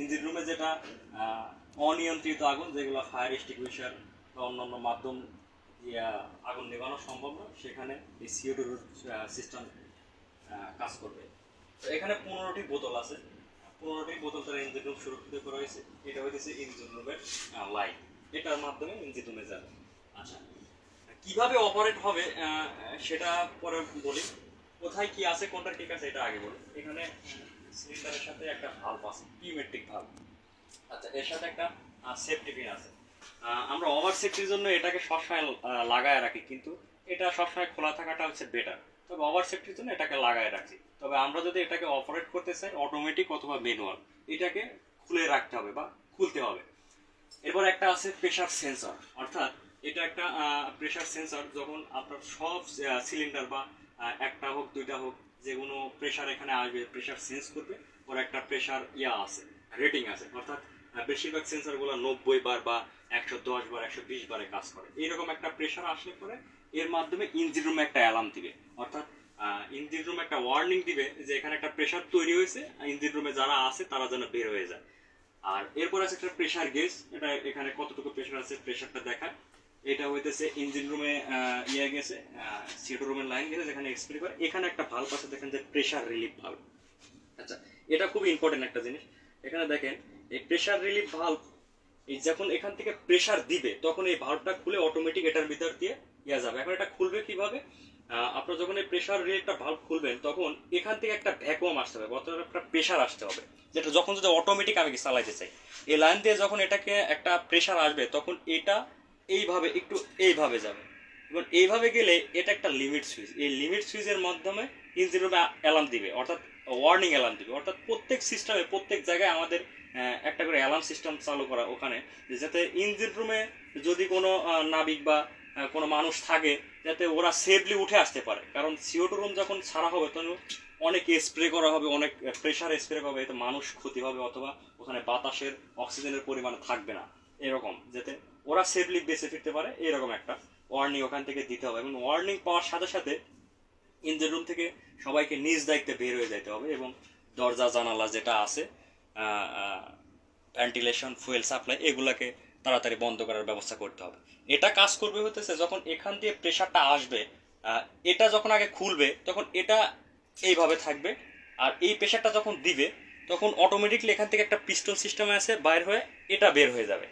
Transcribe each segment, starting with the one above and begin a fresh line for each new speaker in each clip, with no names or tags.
Engine রুমে যেটা অনিয়ন্ত্রিত আগুন, যেগুলো ফায়ার এক্সটিংগুইশার বা অন্যান্য মাধ্যম আগুন নেভানো সম্ভব না সেখানে এই সিওডোর সিস্টেম কাজ করবে। তো এখানে পনেরোটি বোতল আছে। পনেরোটি বোতল তারা ইঞ্জিন রুম সুরক্ষিত করা হয়েছে। এটা হইতেছে ইঞ্জিন রুমের লাইট এটার মাধ্যমে ইঞ্জিন রুমে যাবে। আচ্ছা কীভাবে অপারেট হবে সেটা পরে বলি। কোথায় কি আছে কোনটা ঠিক আছে, এটা আগে বলি। এখানে সিলিন্ডারের সাথে একটা ভাল্ব আছে পিমেট্রিক ভাল্ব আচ্ছা এর সাথে একটা সেফটি পিন আছে। আমরা ওভার সেফটির জন্য এটাকে সবসময় লাগায় রাখি, কিন্তু এটা সবসময় খোলা থাকাটা হচ্ছে বেটার তবে ওভার সেফটির জন্য এটাকে লাগায় রাখি। তবে আমরা যদি এটাকে অপারেট করতে চাই অটোমেটিক অথবা ম্যানুয়াল এটাকে খুলে রাখতে হবে বা খুলতে হবে। এরপর একটা আছে প্রেশার সেন্সর অর্থাৎ এটা একটা প্রেশার সেন্সর যখন আপনার সব সিলিন্ডার বা একটা হোক, দুইটা হোক যে কোনো প্রেশার এখানে আসবে প্রেশার সেন্স করবে, ওর একটা প্রেশার ইয়া আছে রেটিং আছে। অর্থাৎ বেশিরভাগ সেন্সরগুলো নব্বই বার বা একশো দশ বার, একশো বিশ বারে কাজ করে। এইরকম একটা প্রেশার আসলে পরে এর মাধ্যমে ইঞ্জিন রুমে একটা অ্যালার্ম দিবে। অর্থাৎ ইঞ্জিন রুমে একটা ওয়ার্নিং দিবে যে এখানে একটা প্রেশার তৈরি হয়েছে ইঞ্জিন রুমে যারা আছে তারা যেন বের হয়ে যায়। আর এরপর আছে একটা প্রেশার গেজ এটা এখানে কতটুকু প্রেশার আছে প্রেশারটা দেখায়। এটা হইতেছে ইঞ্জিন রুমে ইয়ে গেছে সিটো রুমের লাইন গেছে, যেখানে এক্সপ্রে করে। এখানে একটা ভাল্ব আছে, দেখেন যে প্রেশার রিলিফ ভাল্ব আচ্ছা এটা খুব ইম্পর্টেন্ট একটা জিনিস। এখানে দেখেন, এই প্রেশার রিলিফ ভাল্ব এই যখন এখান থেকে প্রেশার দিবে, তখন এই ভাল্বটা খুলে অটোমেটিক এটার ভিতর দিয়ে ইয়া যাবে। এখন এটা খুলবে কীভাবে? আপনার যখন এই প্রেশার রিলেটটা ভাল্ব খুলবেন, তখন এখান থেকে একটা ভ্যাকুয়াম আসতে হবে অর্থাৎ একটা প্রেশার আসতে হবে। যেটা যখন যদি অটোমেটিক আমি চালাইতে চাই, এই লাইন দিয়ে যখন এটাকে একটা প্রেশার আসবে, তখন এটা এইভাবে, একটু এইভাবে যাবে। এবং এইভাবে গেলে এটা একটা লিমিট সুইচ এই লিমিট সুইচের মাধ্যমে ইঞ্জিন রুমে অ্যালার্ম দিবে, অর্থাৎ ওয়ার্নিং অ্যালার্ম দিবে। অর্থাৎ প্রত্যেক সিস্টেমে প্রত্যেক জায়গায় আমাদের একটা করে অ্যালার্ম সিস্টেম চালু করা ওখানে যাতে ইঞ্জিন রুমে যদি কোনো নাবিক বা কোনো মানুষ থাকে, যাতে ওরা সেফলি উঠে আসতে পারে। কারণ সিওটো রুম যখন ছাড়া হবে, তখন অনেক স্প্রে করা হবে, অনেক প্রেশার স্প্রে করা হবে, এতে মানুষ ক্ষতি হবে, অথবা ওখানে বাতাসের অক্সিজেনের পরিমাণ থাকবে না। এরকম, যাতে ওরা সেফলি বেঁচে ফিরতে পারে, এরকম একটা ওয়ার্নিং ওখান থেকে দিতে হবে এবং ওয়ার্নিং পাওয়ার সাথে সাথে ইঞ্জিন রুম থেকে সবাইকে নিজ দায়িত্বে বের হয়ে যেতে হবে এবং দরজা, জানালা যেটা আছে ভেন্টিলেশন ফুয়েল সাপ্লাই এগুলাকে তাড়াতাড়ি বন্ধ করার ব্যবস্থা করতে হবে। এটা কাজ করবে হতেছে যখন এখান দিয়ে প্রেশারটা আসবে এটা যখন আগে খুলবে, তখন এটা এইভাবে থাকবে আর এই প্রেশারটা যখন দিবে, তখন অটোমেটিকলি এখান থেকে একটা পিস্টন সিস্টেম আছে বাইর হয়ে এটা বের হয়ে যাবে।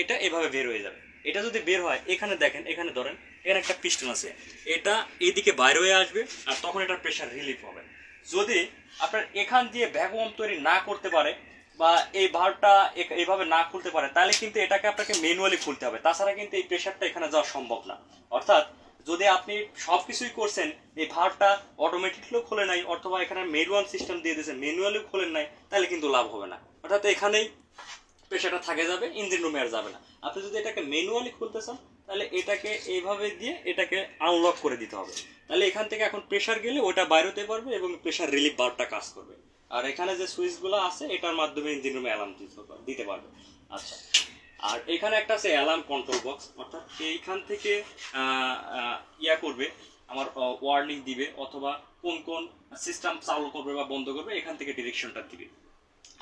এটা এভাবে বের হয়ে যাবে। এটা যদি বের হয়, এখানে দেখেন, এখানে ধরেন, এখানে একটা পিস্টন আছে। এটা এইদিকে বাইরে হয়ে আসবে আর তখন এটার প্রেশার রিলিফ হবে। যদি আপনার এখান দিয়ে ভ্যাকুয়াম তৈরি না করতে পারে বা এই ভালভটা এইভাবে না খুলতে পারে, তাহলে কিন্তু এটাকে আপনাকে ম্যানুয়ালি খুলতে হবে। তাছাড়া কিন্তু এই প্রেশারটা এখানে যাওয়া সম্ভব না। অর্থাৎ যদি আপনি সব কিছুই করছেন, এই ভারটা অটোমেটিকলিও খোলে নাই অথবা এখানে ম্যানুয়াল সিস্টেম দিয়ে দিয়েছেন ম্যানুয়ালিও খোলেন নাই, তাহলে কিন্তু লাভ হবে না। অর্থাৎ এখানেই প্রেশারটা থাকে যাবে ইঞ্জিন রুমে আর যাবে না। আপনি যদি এটাকে ম্যানুয়ালি খুলতে চান, তাহলে এটাকে এইভাবে দিয়ে এটাকে আনলক করে দিতে হবে। তাহলে এখান থেকে এখন প্রেশার গেলে ওটা বাইরে হতে পারবে এবং প্রেশার রিলিফ বাল্বটা কাজ করবে। আর এখানে যে সুইচগুলো আছে, এটার মাধ্যমে ইঞ্জিন রুমে অ্যালার্ম দিতে পারবে আচ্ছা। আর এখানে একটা আছে অ্যালার্ম কন্ট্রোল বক্স অর্থাৎ এইখান থেকে ইয়া করবে, আমার ওয়ার্নিং দিবে, অথবা কোন কোন সিস্টেম চালু করবে বা বন্ধ করবে, এখান থেকে ডিরেকশনটা দিবে।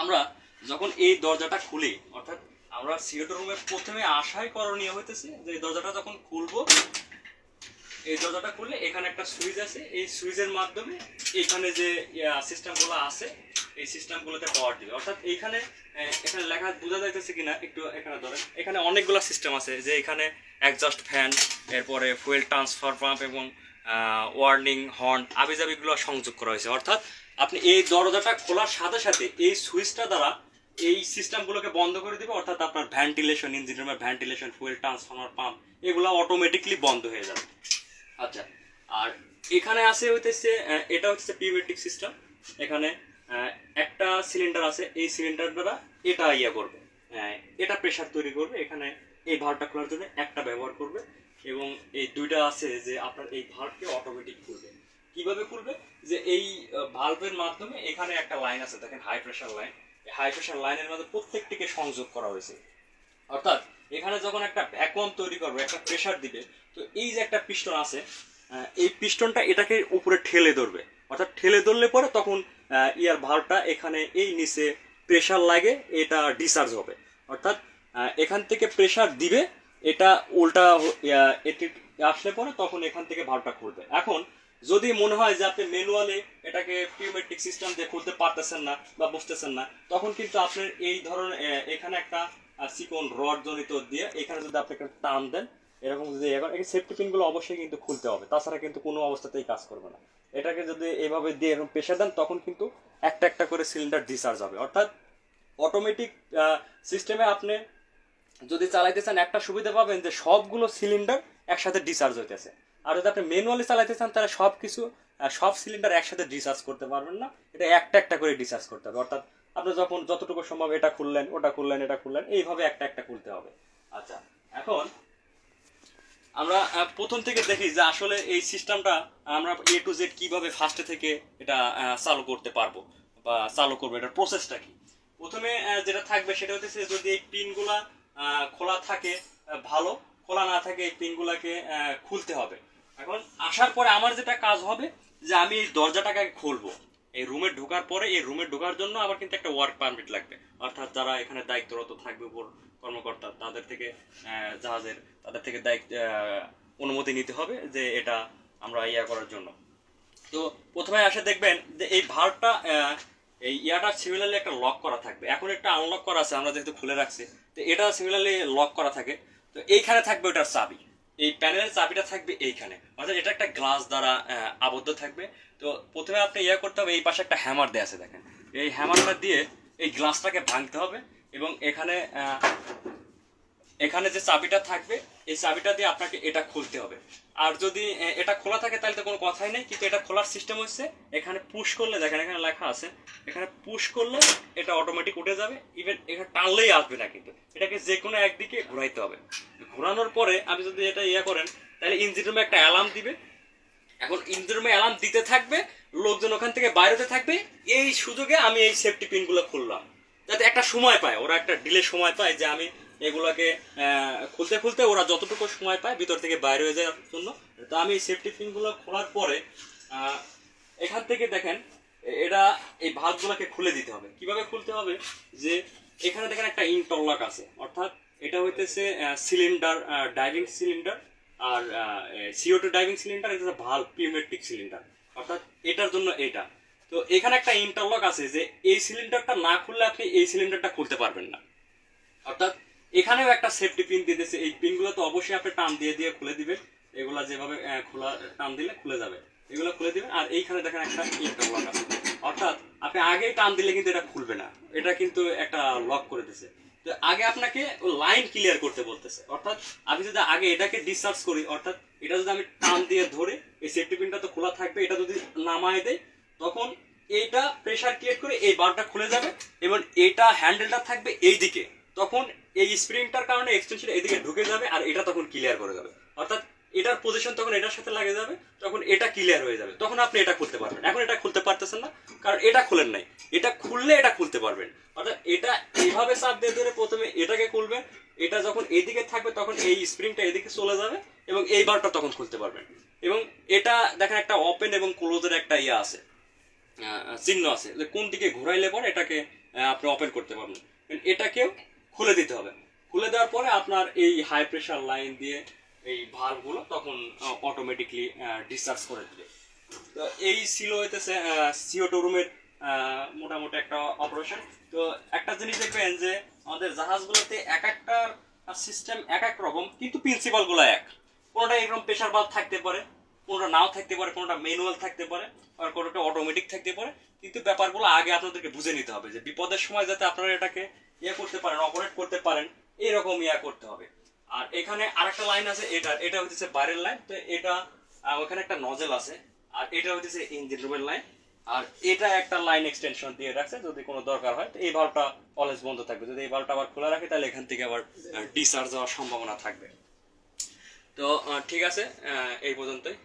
আমরা যখন এই দরজাটা খুলি, অর্থাৎ আমরা সিওটো রুমে প্রথমে আসাই করণীয় হইতেছে যে দরজাটা যখন খুলবো, এই দরজাটা খুললে এখানে একটা সুইচ আছে। এই সুইচের মাধ্যমে এখানে যে সিস্টেমগুলো আছে, এই সিস্টেমগুলোতে পাওয়ার দিবে। অর্থাৎ এইখানে এখানে লেখা বোঝা যাইতেছে কিনা, একটু এখানে ধরেন। এখানে অনেকগুলো সিস্টেম আছে, যে এখানে অ্যাডজাস্ট ফ্যান এরপরে ফুয়েল ট্রান্সফার পাম্প এবং ওয়ার্নিং হর্ন আবিজাবিগুলো সংযোগ করা হয়েছে। অর্থাৎ আপনি এই দরজাটা খোলার সাথে সাথে এই সুইচটা দ্বারা এই সিস্টেমগুলোকে বন্ধ করে দিবে, অর্থাৎ আপনার ভেন্টিলেশন ইঞ্জিন রুমের ভেন্টিলেশন, ফুয়েল ট্রান্সফর্মার, পাম্প, এগুলো অটোমেটিকলি বন্ধ হয়ে যাবে। আচ্ছা আর এখানে আছে হইতেছে এটা হচ্ছে পিমেট্রিক সিস্টেম এখানে একটা সিলিন্ডার আছে, এই সিলিন্ডার দ্বারা এটা ইয়ে করবে। এটা প্রেশার তৈরি করবে, এখানে এই ভালভটা খোলার জন্য একটা ব্যবহার করবে এবং এই দুইটা আছে যে আপনার এই ভালভকে অটোমেটিক খুলবে। কীভাবে খুলবে? যে এই ভালভের মাধ্যমে এখানে একটা লাইন আছে, দেখেন high pressure line high pressure লাইনের মধ্যে প্রত্যেকটিকে সংযোগ করা হয়েছে। অর্থাৎ এখানে যখন একটা ভ্যাকুয়াম তৈরি করবে, একটা প্রেশার দিবে, তো এই যে একটা পিস্টন আছে এই পিস্টনটা এটাকে উপরে ঠেলে ধরবে। অর্থাৎ ঠেলে ধরলে পরে তখন ইয়ার ভালটা এখানে এই নিচে প্রেশার লাগে, এটা ডিসচার্জ হবে। অর্থাৎ এখান থেকে প্রেশার দিবে, এটা উল্টা এটি আসলে পরে তখন এখান থেকে ভালভটা খুলবে এখন যদি মনে হয় যে আপনি ম্যানুয়ালি এটাকে পিউমেট্রিক সিস্টেম দিয়ে খুলতে পারতেছেন না বা বুঝতেছেন না, তখন কিন্তু আপনার এই ধরনের এখানে একটা সিকন রড জনিত দিয়ে এখানে যদি আপনি একটা টান দেন, এরকম যদি ইয়ে করেন সেফটি পিনগুলো অবশ্যই কিন্তু খুলতে হবে। তাছাড়া কিন্তু কোনো অবস্থাতেই কাজ করবে না। এটাকে যদি এইভাবে দিয়ে এরকম প্রেশার দেন, তখন কিন্তু একটা একটা করে সিলিন্ডার ডিসচার্জ হবে। অর্থাৎ অটোমেটিক সিস্টেমে আপনি যদি চালাইতে চান, একটা সুবিধা পাবেন যে সবগুলো সিলিন্ডার একসাথে ডিসচার্জ হইতেছে। আর যদি আপনি ম্যানুয়ালি চালাইতে চান, তাহলে সব কিছু সব সিলিন্ডার একসাথে ডিসচার্জ করতে পারবেন না। এটা একটা একটা করে ডিসচার্জ করতে হবে। অর্থাৎ আপনি যখন যতটুকু সম্ভব এটা খুললেন, ওটা খুললেন, এটা খুললেন, এইভাবে একটা একটা খুলতে হবে। আচ্ছা এখন আমরা প্রথম থেকে দেখি যে আসলে এই সিস্টেমটা আমরা এ টু জেড কীভাবে ফার্স্টে থেকে এটা চালু করতে পারব বা চালু করব, এটার প্রসেসটা কি? প্রথমে যেটা থাকবে সেটা হচ্ছে যদি এই পিনগুলা খোলা থাকে ভালো, খোলা না থাকে এই পিনগুলাকে খুলতে হবে। এখন আসার পরে আমার যেটা কাজ হবে যে আমি এই দরজাটাকে খুলবো। এই রুমে ঢোকার পরে, এই রুমে ঢোকার জন্য আমার কিন্তু একটা ওয়ার্ক পারমিট লাগবে। অর্থাৎ যারা এখানে দায়িত্বরত থাকবে উপর কর্মকর্তা, তাদের থেকে জাহাজের, তাদের থেকে দায়িত্ব অনুমতি নিতে হবে যে এটা আমরা ইয়া করার জন্য। তো প্রথমে আসে দেখবেন যে এই ভাল্বটা এই ইয়াটা সিমিলারলি একটা লক করা থাকবে। এখন একটা আনলক করা আছে, আমরা যেহেতু খুলে রাখছি, তো এটা সিমিলারলি লক করা থাকে। তো এইখানে থাকবে ওটার চাবি। এই প্যানেলের চাবিটা থাকবে এইখানে। অর্থাৎ এটা একটা গ্লাস দ্বারা আবদ্ধ থাকবে। তো প্রথমে আপনি ইয়ে করতে হবে, এই পাশে একটা হ্যামার দেওয়া আছে দেখেন। এই হ্যামারটা দিয়ে এই গ্লাসটাকে ভাঙতে হবে এবং এখানে এখানে যে চাবিটা থাকবে, এই চাবিটা দিয়ে আপনাকে এটা খুলতে হবে। আর যদি এটা খোলা থাকে তাহলে তো কোনো কথাই নেই, কিন্তু এটা খোলার সিস্টেম হচ্ছে, এখানে পুশ করলে, দেখেন এখানে লেখা আছে, এখানে পুশ করলে এটা অটোমেটিক উঠে যাবে ইভেন এখানে টানলেই আসবে না কিন্তু। এটাকে যে কোনো একদিকে ঘোরাইতে হবে। ঘোরানোর পরে আপনি যদি এটা ইয়ে করেন, তাহলে ইঞ্জিন রুমে একটা অ্যালার্ম দিবে। এখন ইঞ্জিন রুমে অ্যালার্ম দিতে থাকবে, লোকজন ওখান থেকে বাইরেতে থাকবে, এই সুযোগে আমি এই সেফটি পিনগুলো খুললাম। যাতে একটা সময় পায়, ওরা একটা ডিলে সময় পায় যে আমি এগুলোকে খুলতে খুলতে ওরা যতটুকু সময় পায় ভিতর থেকে বাইরে হয়ে যাওয়ার জন্য। তো আমি সেফটি পিনগুলো খোলার পরে এখান থেকে দেখেন এটা এই ভালভগুলোকে খুলে দিতে হবে। কীভাবে খুলতে হবে? যে এখানে দেখেন একটা ইন্টারলক আছে। অর্থাৎ এটা হইতেছে সিলিন্ডার ডাইভিং সিলিন্ডার আর সিও টু ডাইভিং সিলিন্ডার এটা ভালো পিউমেট্রিক সিলিন্ডার অর্থাৎ এটার জন্য এটা। তো এখানে একটা ইন্টারলক আছে যে এই সিলিন্ডারটা না খুললে আপনি এই সিলিন্ডারটা খুলতে পারবেন না। অর্থাৎ এখানেও একটা সেফটি পিন দিয়ে এই পিনগুলো তো অবশ্যই আপনি টান দিয়ে দিয়ে খুলে দিবেন। এগুলা যেভাবে খোলা, টান দিলে খুলে যাবে। এগুলো খুলে দিবেন। আর এইখানে দেখেন একটা ইন্টারলক আছে। অর্থাৎ আপনি আগেই টান দিলে কিন্তু এটা খুলবে না। এটা কিন্তু একটা লক করে দিছে তো আগে আপনাকে লাইন ক্লিয়ার করতে বলতেছে। অর্থাৎ আমি যদি আগে এটাকে ডিসচার্জ করি, অর্থাৎ এটা যদি আমি টান দিয়ে ধরে, এই সেফটি পিনটা তো খোলা থাকবে, এটা যদি নামায় দেয় তখন এইটা প্রেসার ক্রিয়েট করে এই বারটা খুলে যাবে এবং এটা হ্যান্ডেলটা থাকবে এই দিকে তখন এই স্প্রিংটার কারণে এক্সটেনশন এদিকে ঢুকে যাবে আর এটা তখন ক্লিয়ার করে যাবে। অর্থাৎ এটার পজিশন তখন এটার সাথে লাগে যাবে, তখন এটা ক্লিয়ার হয়ে যাবে। তখন আপনি এটা খুলতে পারবেন। এখন এটা খুলতে পারতেছেন না, কারণ এটা খুলেন নাই। এটা খুললে এটা খুলতে পারবেন। অর্থাৎ এটা এইভাবে চাপ দিয়ে ধরে প্রথমে এটাকে খুলবেন এটা যখন এইদিকে থাকবে তখন এই স্প্রিংটা এদিকে চলে যাবে এবং এই বারটা তখন খুলতে পারবেন। এবং এটা দেখেন একটা ওপেন এবং ক্লোজের একটা ইয়ে আছে চিহ্ন আছে। যে কোন দিকে ঘুরাইলে পর এটাকে আপনি ওপেন করতে পারবেন। এটাকেও খুলে দিতে হবে খুলে দেওয়ার পরে আপনার এই হাই প্রেশার লাইন দিয়ে এই ভালভগুলো তখন অটোমেটিকলি ডিসচার্জ করে দিবে। তো এই ছিল হইতেছে সিও টু রুমের মোটামুটি একটা অপারেশন তো একটা জিনিস দেখবেন যে, আমাদের জাহাজগুলোতে এক একটা সিস্টেম এক এক রকম, কিন্তু প্রিন্সিপালগুলো এক। কোনোটা এরকম প্রেশার বাল্ব থাকতে পারে, কোনোটা নাও থাকতে পারে, কোনোটা ম্যানুয়াল থাকতে পারে, আর কোনোটা অটোমেটিক থাকতে পারে। কিন্তু ব্যাপারগুলো আগে আপনাদেরকে বুঝে নিতে হবে যে, বিপদের সময় যাতে আপনারা এটাকে ইয়ে করতে পারেন অপারেট করতে পারেন এরকম ইয়া করতে হবে। আর এখানে আরেকটা লাইন আছে, এটা এটা হচ্ছে বাইরের লাইন তো এটা ওখানে একটা নজেল আছে, আর এটা হচ্ছে ইঞ্জিন রুমের লাইন আর এটা একটা লাইন এক্সটেনশন দিয়ে রাখছে, যদি কোনো দরকার হয়, তো এই ভালভটা অলওয়েজ বন্ধ থাকবে। যদি এই ভালভটা আবার খোলা রাখে, তাহলে এখান থেকে আবার ডিসচার্জ হওয়ার সম্ভাবনা থাকবে। তো ঠিক আছে এই পর্যন্তই।